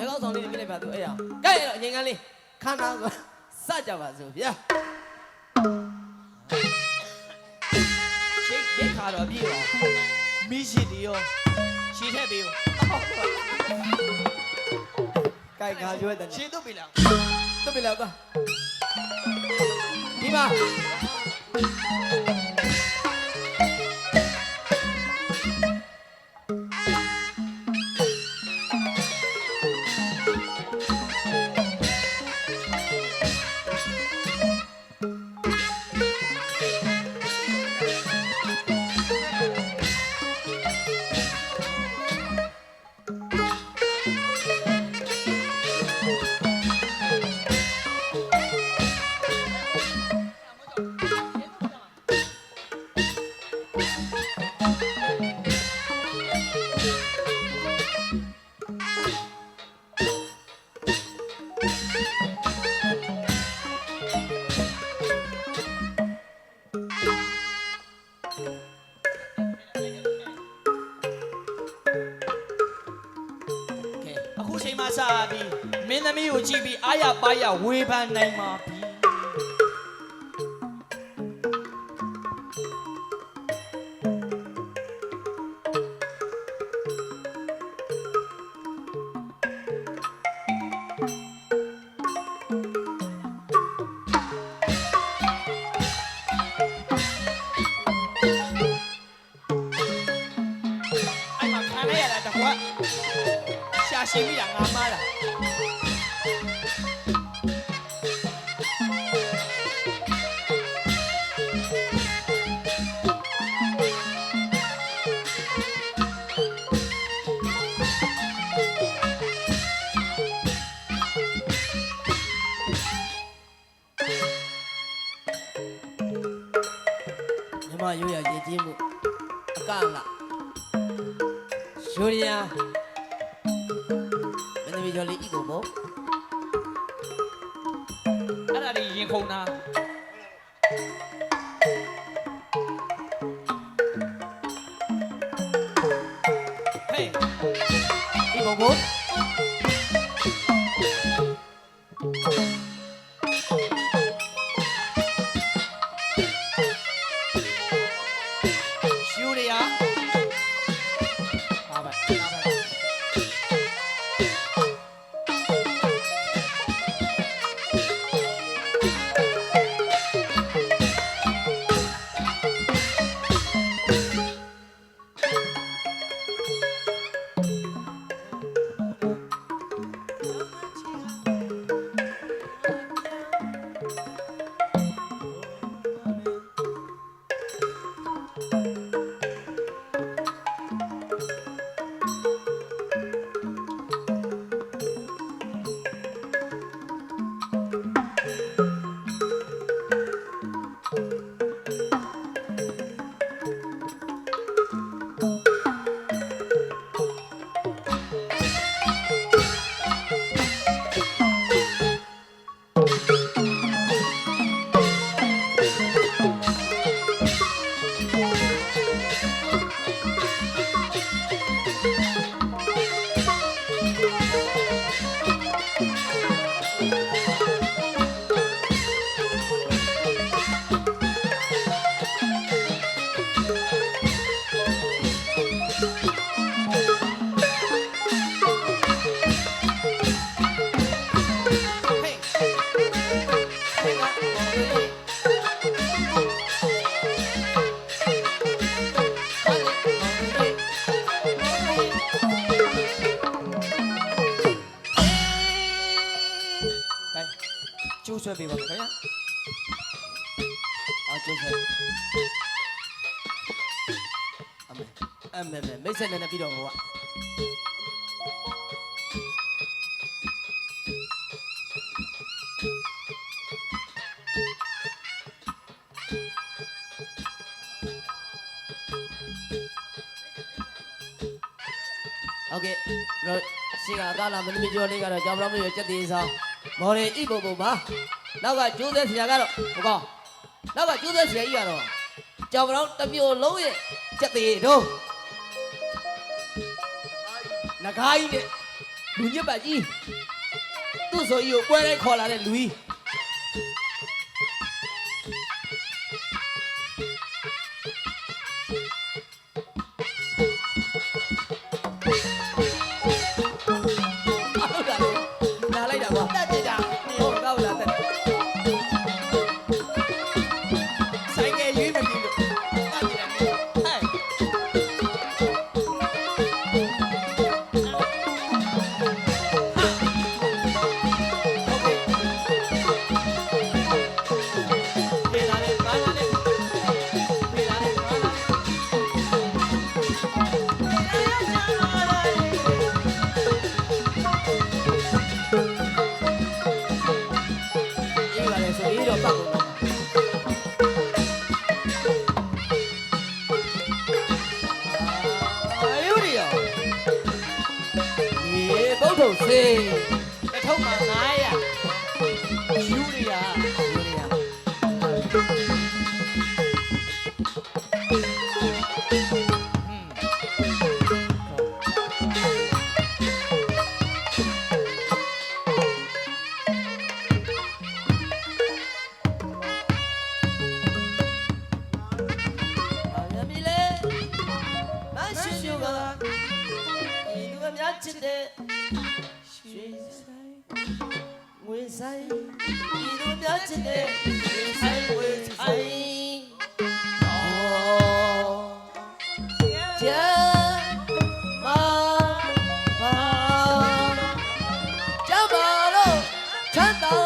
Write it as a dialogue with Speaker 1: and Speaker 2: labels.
Speaker 1: ဘယ်ကောက်ဆောင်လေးတွေမြင်လိုက်ပါသူအဲ့ရအောင်ကဲတော့အငင်ကန်းလေးခန်းသားဆိုစကြပါစို့ဗျာ
Speaker 2: ရှိတ်ရိတ်ခါတော့ပြေတော့မီးရှိတယ်ရောရှင်းထက်ပေးရော
Speaker 1: ကဲခါရွက်တယ်
Speaker 2: ရှင်းတော့ပြီလား
Speaker 1: တုတ်ပြီလားကွာဒီမှာ
Speaker 2: စပြီးမင်းသမီးကိုကြည့်ပြီးအာရပါရဝေဖန်နိုင်ပါပြီ ရှာရှည်မိတာငါမားတာ
Speaker 1: မြမရိုးရရည်ကြီးမှုအ ကလာရိုးရမင်းသမီးကျော်လေးဤကိုပေါ့
Speaker 2: အဲ့ဒါတွေရင်ခုန်တာဟေး
Speaker 1: ဤကိုပေါ့
Speaker 2: ကျိုးဆွဲပေးပါမယ်ခင်ဗျာ
Speaker 1: အာကျုပ်ဆက်အမေ အမေမေမိတ်ဆက်နေနေပြီးတော့ဟိုကဟုတ်ကဲ့တော့စီကကားလာမင်းမကျော်လေးကတော့ကြောင်ပရောင်းမျိုးစက်သေးဆောင်မော်ရီဣဘုံဘုံပါနောက်ကကျိုးသက်ဆရာကတော့ဟိုကောင်နောက်ကကျိုးသက်ဆရာကြီးကတော့ကြောင်ပရောင်းတစ်မျိုးလုံးရဲ့စက်သေးတော့ နဂါးကြီးနဲ့လူညစ်ပတ်ကြီးသူ့ဆိုကြီးကိုပွဲတိုင်းခေါ်လာတဲ့လူကြီး ဘုတ်ထုံစေး
Speaker 2: တစ်ထုပ်မှာ900ယူရီယာ
Speaker 1: ယူရီယာဘာမြင်ပြီလဲမရှင်ညိုကဒီလူအများချစ်တဲ့ ဆိုင်ဒီလိုများချစ်တဲ့ဒီဆိုင်ဝေးဆိုင်ကျာမမကျမလို့ချမ်းသာ